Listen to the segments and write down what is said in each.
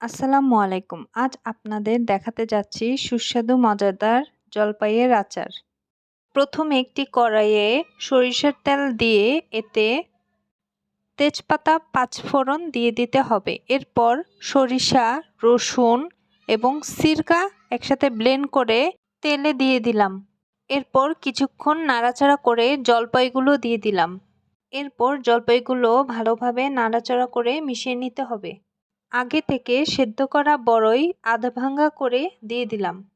আসসালামু আলাইকুম। আজ আপনাদের দেখাতে যাচ্ছি সুস্বাদু, মজাদার জলপাইয়ের আচার। প্রথমে একটি কড়াইয়ে সরিষার তেল দিয়ে এতে তেজপাতা, পাঁচফোড়ন দিয়ে দিতে হবে। এরপর সরিষা, রসুন এবং সিরকা একসাথে ব্লেন্ড করে তেলে দিয়ে দিলাম। এরপর কিছুক্ষণ নাড়াচাড়া করে জলপাইগুলো দিয়ে দিলাম। এরপর জলপাইগুলো ভালোভাবে নাড়াচাড়া করে মিশিয়ে নিতে হবে। আগে থেকে সেদ্ধ করা বড়ই আধা করে দিয়ে দিলাম।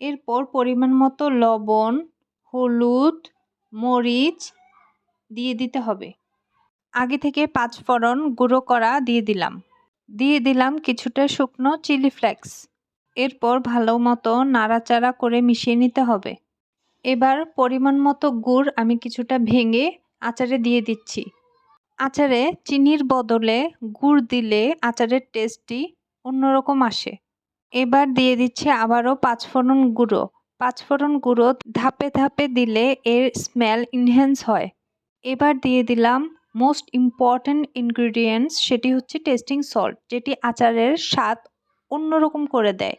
এরপর পরিমাণ মতো লবণ, হলুদ, মরিচ দিয়ে দিতে হবে। আগে থেকে পাঁচফোড়ন গুঁড়ো করা দিয়ে দিলাম। দিয়ে দিলাম কিছুটা শুকনো চিলি ফ্লেক্স। এরপর ভালো মতো নাড়াচাড়া করে মিশিয়ে নিতে হবে। এবার পরিমাণ মতো গুড় আমি কিছুটা ভেঙে আচারে দিয়ে দিচ্ছি। আচারে চিনির বদলে গুড় দিলে আচারের টেস্টটি অন্যরকম আসে। এবার দিয়ে দিচ্ছে আবারও পাঁচফোড়ন গুঁড়ো। পাঁচফোড়ন গুঁড়ো ধাপে ধাপে দিলে এর স্মেল ইনহ্যান্স হয়। এবার দিয়ে দিলাম মোস্ট ইম্পর্ট্যান্ট ইনগ্রিডিয়েন্টস সেটি হচ্ছে টেস্টিং সল্ট যেটি আচারের স্বাদ অন্যরকম করে দেয়।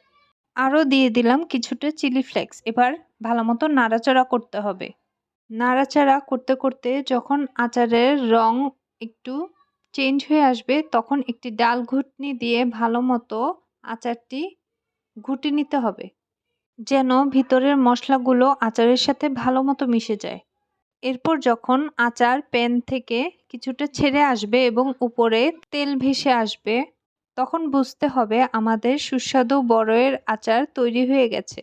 আরও দিয়ে দিলাম কিছুটা চিলি ফ্লেক্স এবার ভালো মতো নাড়াচাড়া করতে হবে। নাড়াচাড়া করতে করতে যখন আচারের রং একটু চেঞ্জ হয়ে আসবে, তখন একটি ডাল ঘুটনি দিয়ে ভালো মতো আচারটি ঘুটে নিতে হবে, যেন ভিতরের মশলাগুলো আচারের সাথে ভালো মতো মিশে যায়। এরপর যখন আচার প্যান থেকে কিছুটা ছেড়ে আসবে এবং উপরে তেল ভেসে আসবে, তখন বুঝতে হবে আমাদের সুস্বাদু বড়য়ের আচার তৈরি হয়ে গেছে।